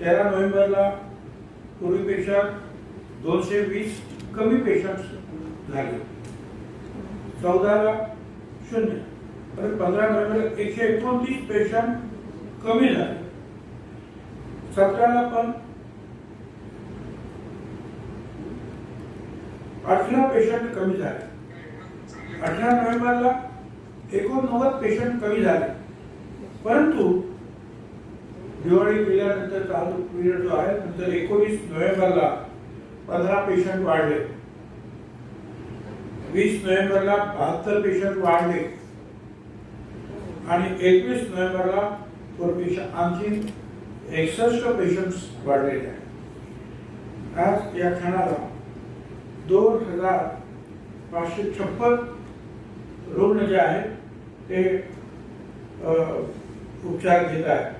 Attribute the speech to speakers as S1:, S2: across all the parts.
S1: तेरा नोव्हेंबरला पूर्वीपेक्षा दोनशे वीस कमी पेशंट झाले. चौदाला शून्य. परत पंधरा नोव्हेंबर एकशे एकोणतीस पेशंट कमी झाले. सतराला पण अठरा पेशंट कमी झाले. अठरा नोव्हेंबरला एकोणनव्वद पेशंट कमी झाले. परंतु दिवाळी गेल्यानंतर चालू पिरियड जो आहे नंतर एकोणीस नोव्हेंबरला पंधरा पेशंट वाढले. वीस नोव्हेंबरला बहात्तर पेशंट वाढले. आणि एकवीस नोव्हेंबरला पूर्वीच्या आणखी एकसष्ट पेशंट्स वाढलेले आहेत. आज या क्षणाला दोन हजार पाचशे छप्पन रुग्ण जे आहेत ते उपचार घेत आहेत.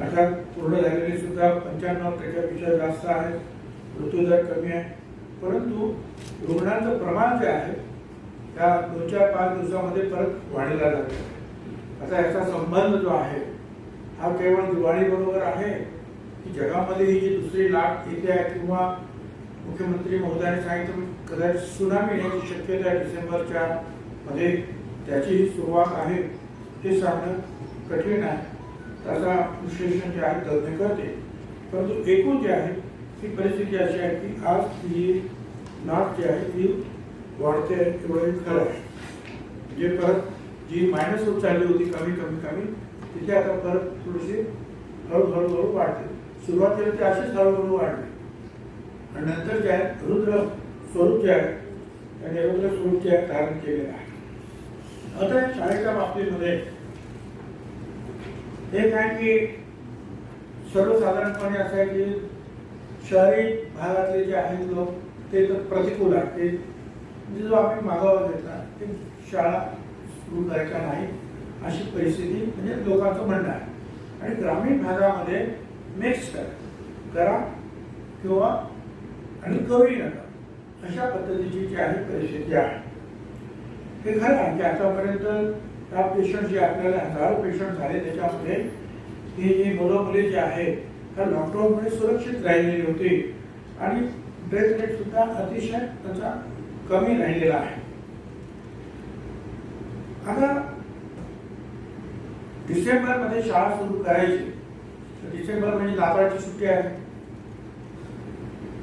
S1: अर्थात पूर्ण झालेली सुद्धा पंच्याण्णव त्याच्यापेक्षा जास्त आहे. मृत्यूदर कमी आहे. परंतु रुग्णांचं प्रमाण जे आहे त्या दोन चार पाच दिवसामध्ये परत वाढीला लागलं. आता याचा संबंध जो आहे हा केवळ दिवाळीबरोबर आहे की जगामध्ये ही जी दुसरी लाट येते आहे किंवा मुख्यमंत्री महोदयाने सांगितलं कदाचित सुनामी येण्याची शक्यता आहे डिसेंबरच्या मध्ये. त्याची ही सुरुवात आहे. हे सांगणं कठीण आहे. त्याचा विश्लेषण जे आहे तज्ज्ञ करते परंतु एकूण जे आहे ही परिस्थिती अशी आहे की आज ही नाट जी आहे ती वाढते आहे एवढं खरं आहे. जे परत जी मायनस होत चालली होती कमी कमी कमी तिथे आता परत थोडीशी हळूहळू हळू वाढते. सुरुवातीला ते अशीच हळूहळू वाढले. आणि नंतर जे आहे रुद्र स्वरूप जे आहे त्याने रुद्र स्वरूप जे आहे धारण केलेलं आहे. आता शाळेच्या बाबतीमध्ये एक आहे की सर्वसाधारणपणे असं आहे की शहरी भागातले जे आहेत लोक ते तर प्रतिकूल आहेत. ते म्हणजे जो आम्ही मागोवा घेतला ते शाळा सुरू करायच्या नाही अशी परिस्थिती म्हणजे लोकांचं म्हणणं आहे. आणि ग्रामीण भागामध्ये मिक्स करा. करा किंवा आणि करूही नका. अशा पद्धतीची जी आहे परिस्थिती आहे. हे खरं आहे की आतापर्यंत त्या पेशंट जे आपल्याला हजारो पेशंट झाले त्याच्यामध्ये ही जी मुलं मुली जी आहेत त्या लॉकडाऊनमुळे सुरक्षित राहिलेली होती. आणि डेथ रेट सुद्धा अतिशय त्याचा कमी राहिलेला आहे. आता डिसेंबरमध्ये शाळा सुरू करायची. तर डिसेंबर म्हणजे नाताळची सुट्टी आहे.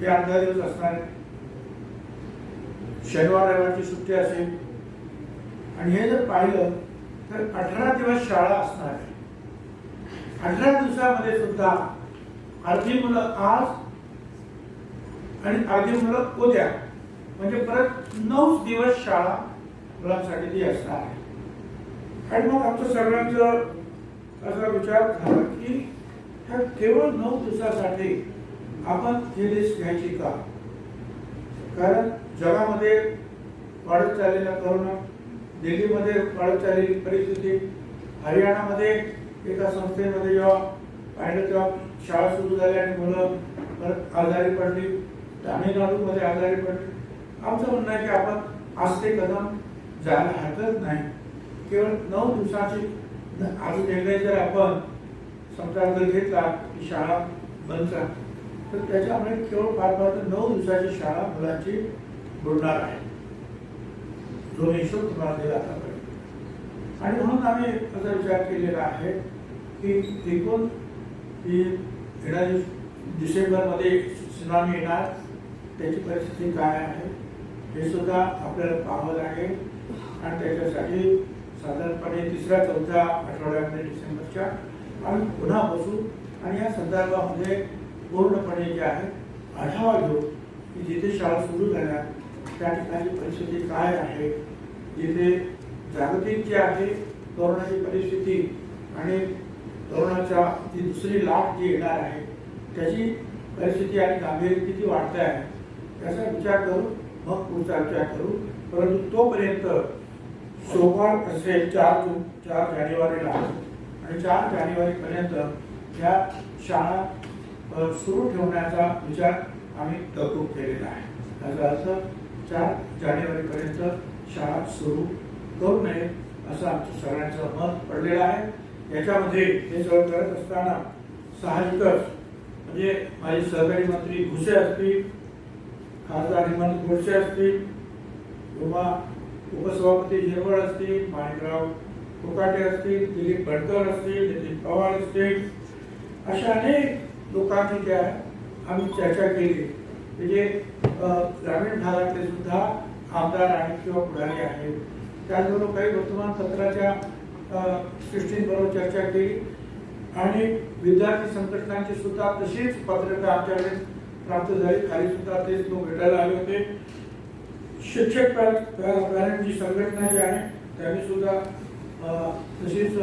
S1: ते आठ दहा दिवस असणार आहे. शनिवार रविवारची सुट्टी असेल. आणि हे जर पाहिलं तर अठरा दिवस शाळा असणार आहे. अठरा दिवसामध्ये सुद्धा अर्धी मुलं आज आणि अर्धी मुलं उद्या. म्हणजे परत नऊ दिवस शाळा मुलांसाठी ती असणार आहे. आणि मग आमचं सगळ्यांचं असा विचार झाला की ह्या केवळ नऊ दिवसासाठी आपण ही लिस्ट घ्यायची का? कारण जगामध्ये वाढत चाललेला करोना दिल्लीमध्ये वाढत चाललेली परिस्थिती हरियाणामध्ये एका संस्थेमध्ये जेव्हा पाहिलं तेव्हा शाळा सुरू झाल्या आणि मुलं परत आजारी पडली. तामिळनाडूमध्ये आजारी पडली. आमचं म्हणणं आहे की आपण आज ते कदम जायला हरकत नाही. केवळ नऊ दिवसाची आज निर्णय जर आपण समजा जर घेतला की शाळा बंद करा तर त्याच्यामुळे केवळ फार फार नऊ दिवसाची शाळा मुलांची बुडणार आहे. जो हिशोब तुम्हाला दिला आणि म्हणून आम्ही असा विचार केलेला आहे की एकूण ही येणारी डिसेंबरमध्ये सुनामी येणार त्याची परिस्थिती काय आहे हे सुद्धा आपल्याला पाहावं लागेल. आणि त्याच्यासाठी साधारणपणे तिसऱ्या चौथ्या आठवड्यामध्ये डिसेंबरच्या आम्ही पुन्हा बसू. आणि या संदर्भामध्ये पूर्णपणे जे आहे आढावा घेऊ की जिथे शाळा सुरू झाल्या त्या ठिकाणी परिस्थिती काय आहे जिथे जागतिक जी आहे कोरोनाची परिस्थिती आणि कोरोनाच्या जी दुसरी लाट जी येणार आहे त्याची परिस्थिती आणि गांभीर्य किती वाढते आहे याचा विचार करू मग पुढचा विचार करू. परंतु तोपर्यंत सोमवार असेल चार जून चार जानेवारीला आणि चार जानेवारीपर्यंत या शाळा सुरू ठेवण्याचा विचार आम्ही तरतूद केलेला आहे. याचा अर्थ चार जानेवारीपर्यंत शाळा सुरू करू नये असं आमचं सगळ्यांचं मत पडलेलं आहे. याच्यामध्ये हे सगळं करत असताना साहजिकच म्हणजे माझे सहकारी मंत्री भुसे असतील खासदार हेमंत गोडसे असतील किंवा उपसभापती झिरवळ असतील माणिकराव कोकाटे असतील दिलीप भटकर असतील नितीन पवार असतील अशा अनेक लोकांची त्या आम्ही चर्चा केली. म्हणजे ग्रामीण भागातले सुद्धा आमदार आहेत किंवा पुढारी आहेत. त्याचबरोबर काही वर्तमानपत्राच्या सृष्टींबरोबर चर्चा केली. आणि विद्यार्थी संघटनांची सुद्धा तशीच पात्रता आमच्याकडे प्राप्त झाली. खाली सुद्धा तेच लोक भेटायला आले होते. शिक्षक पॅरेंट जी संघटना जी आहे त्यांनी सुद्धा तशीच